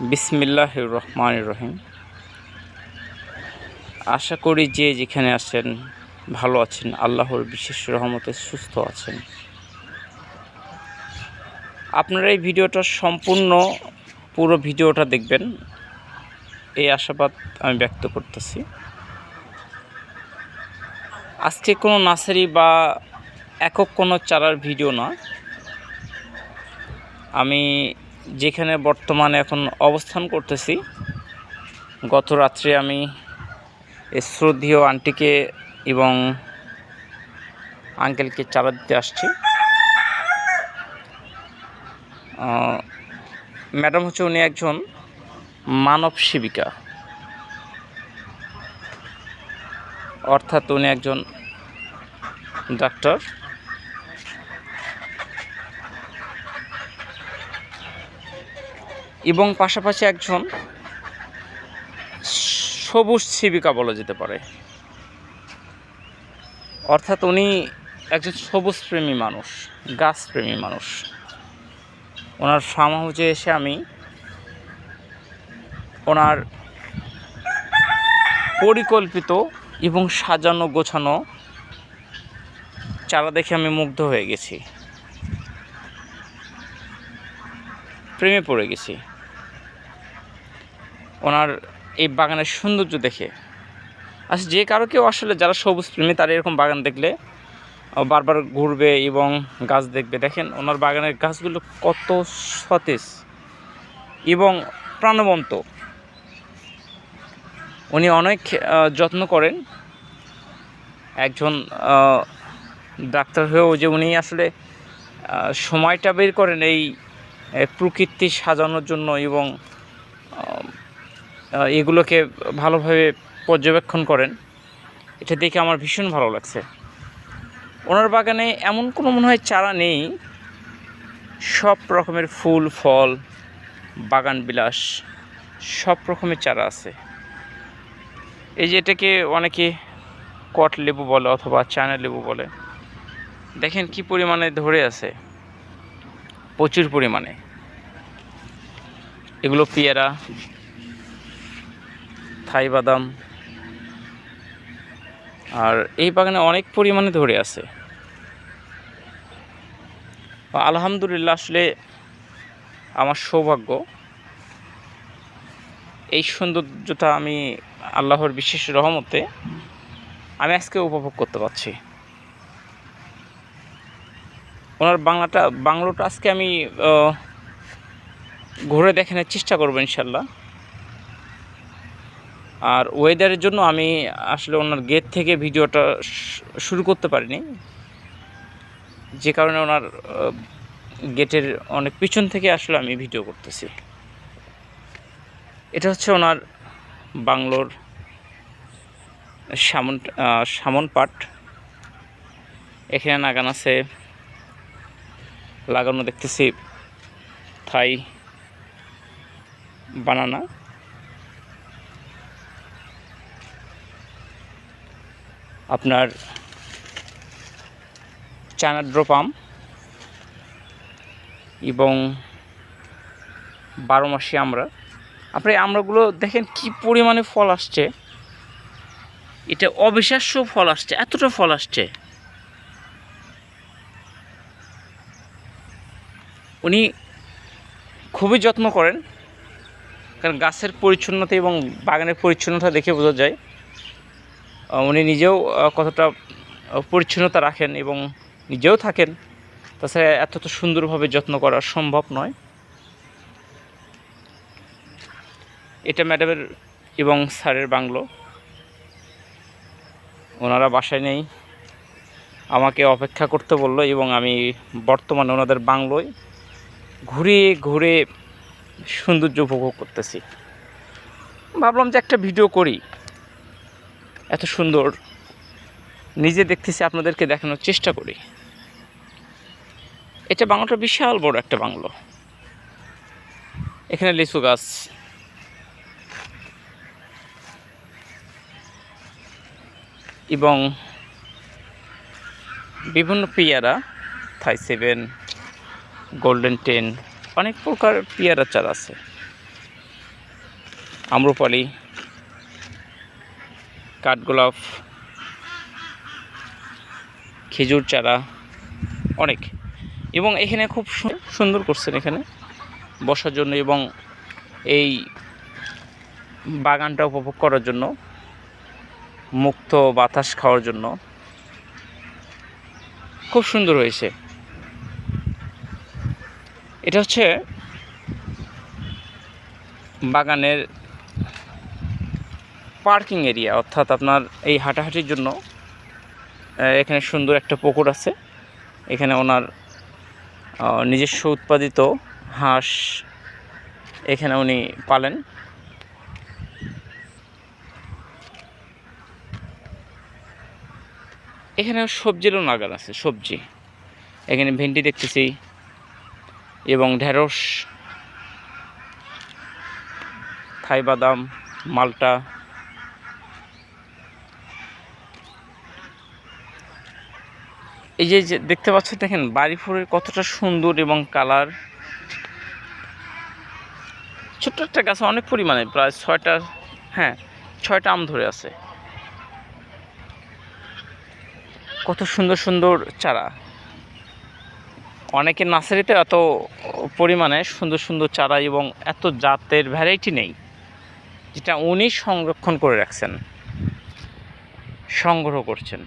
বিসমিল্লাহ রহমান রহিম আশা করি যে যেখানে আছেন ভালো আছেন, আল্লাহর বিশেষ রহমতে সুস্থ আছেন। আপনারা এই ভিডিওটা সম্পূর্ণ, পুরো ভিডিওটা দেখবেন। এই আশাবাদ আমি ব্যক্ত করতেছি। আজকে কোনো নার্সারি বা একক কোনো চারার ভিডিও না। আমি যেখানে বর্তমানে এখন অবস্থান করতেছি, গত রাত্রে আমি শ্রদ্ধীয় আন্টিকে এবং আঙ্কেলকে চারা দিতে আসছি। ম্যাডাম হচ্ছে উনি একজন মানব সেবিকা। অর্থাৎ উনি একজন ডাক্তার এবং পাশাপাশি একজন সবুজ সেবিকা বলা যেতে পারে। অর্থাৎ উনি একজন সবুজ প্রেমী মানুষ, গাছপ্রেমী মানুষ। ওনার ফার্ম হাউসে এসে আমি ওনার পরিকল্পিত এবং সাজানো গোছানো চারা দেখে আমি মুগ্ধ হয়ে গেছি। প্রেমে পড়ে গেছি। ওনার এই বাগানের সৌন্দর্য দেখে। আচ্ছা যে কারও কেউ আসলে যারা সবুজ প্রেমী, তারা এরকম বাগান দেখলে বারবার ঘুরবে এবং গাছ দেখবে। দেখেন, ওনার বাগানের গাছগুলো কত সতেজ এবং প্রাণবন্ত। উনি অনেক যত্ন করেন। একজন ডাক্তার হয়েও যে উনি আসলে সময়টা বের করেন এই প্রকৃতি সাজানোর জন্য এবং এগুলোকে ভালোভাবে পর্যবেক্ষণ করেন। এটা দেখে আমার ভীষণ ভালো লাগছে। ওনার বাগানে এমন কোনো মনে হয় চারা নেই। সব রকমের ফুল, ফল, বাগান বিলাস, সব রকমের চারা আছে। এই যে এটাকে অনেকে কট লেবু বলে অথবা চায়না লেবু বলে। দেখেন কি পরিমাণে ধরে আছে। প্রচুর পরিমাণে। এগুলো পেয়ারা থাই বাদাম। আর এই বাগানে অনেক পরিমাণে ধরে আছে। আলহামদুলিল্লাহ আসলে আমার সৌভাগ্য। এই সৌন্দর্যটা আমি আল্লাহর বিশেষ রহমতে আমি আজকে উপভোগ করতে পারছি। ওনার বাংলাটা, বাংলোটা আজকে আমি ঘুরে দেখানোর চেষ্টা করব ইনশাল্লাহ। আর ওয়েদারের জন্য আমি আসলে ওনার গেট থেকে ভিডিওটা শুরু করতে পারিনি। যে কারণে ওনার গেটের অনেক পিছন থেকে আসলে আমি ভিডিও করতেছি। এটা হচ্ছে ওনার বাংলোর সামন সামন পাট। এখানে নাগান আছে, লাগানো দেখতেছি থাই বানানা। আপনার চায়না ড্রোপাম এবং বারো মাসি আমরা আপনি আমরাগুলো দেখেন কি পরিমাণে ফল আসছে। এটা অবিশ্বাস্য ফল আসছে, এতটা ফল আসছে। উনি খুবই যত্ন করেন, কারণ গাছের পরিচ্ছন্নতা এবং বাগানের পরিচ্ছন্নতা দেখে বোঝা যায়। উনি নিজেও কতটা পরিচ্ছন্নতা রাখেন এবং নিজেও থাকেন। তাছাড়া এত তো সুন্দরভাবে যত্ন করা সম্ভব নয়। এটা ম্যাডামের এবং স্যারের বাংলো। ওনারা বাসায় নেই। আমাকে অপেক্ষা করতে বলল এবং আমি বর্তমানে ওনাদের বাংলোয় ঘুরে ঘুরে সৌন্দর্য উপভোগ করতেছি। ভাবলাম যে একটা ভিডিও করি। এত সুন্দর। নিজে দেখতেছি, আপনাদেরকে দেখানোর চেষ্টা করি। এটা বাংলোটা বিশাল বড় একটা বাংলো। এখানে লিচু গাছ। এবং বিভিন্ন পেয়ারা থাই সেভেন গোল্ডেন টেন অনেক প্রকার পেয়ারা চারা আছে। আম্রপালি। কাঠগোলাপ খেজুর চারা, অনেক। এবং এখানে খুব সুন্দর করছেন এখানে বসার জন্য এবং এই বাগানটা উপভোগ করার জন্য, মুক্ত বাতাস খাওয়ার জন্য খুব সুন্দর হয়েছে। এটা হচ্ছে বাগানের পার্কিং এরিয়া, অর্থাৎ আপনার এই হাঁটাহাঁটির জন্য এখানে সুন্দর একটা পুকুর আছে। এখানে ওনার নিজস্ব উৎপাদিত হাঁস এখানে উনি পালেন। এখানে সবজিরও নাগাল আছে, সবজি। এখানে ভেন্ডি দেখতেছি এবং ঢেঁড়স, থাই বাদাম, মালটা। এই যে দেখতে পাচ্ছেন দেখেন বাড়ি ফুলের কতটা সুন্দর এবং কালার। ছোট্ট একটা গাছে, অনেক পরিমাণে, প্রায় ছয়টা হ্যাঁ ছয়টা আম ধরে আছে। কত সুন্দর সুন্দর চারা। অনেকের নার্সারিতে এত পরিমাণে সুন্দর সুন্দর চারা এবং এত জাতের ভ্যারাইটি নেই, যেটা উনি সংরক্ষণ করে রাখছেন, সংগ্রহ করছেন।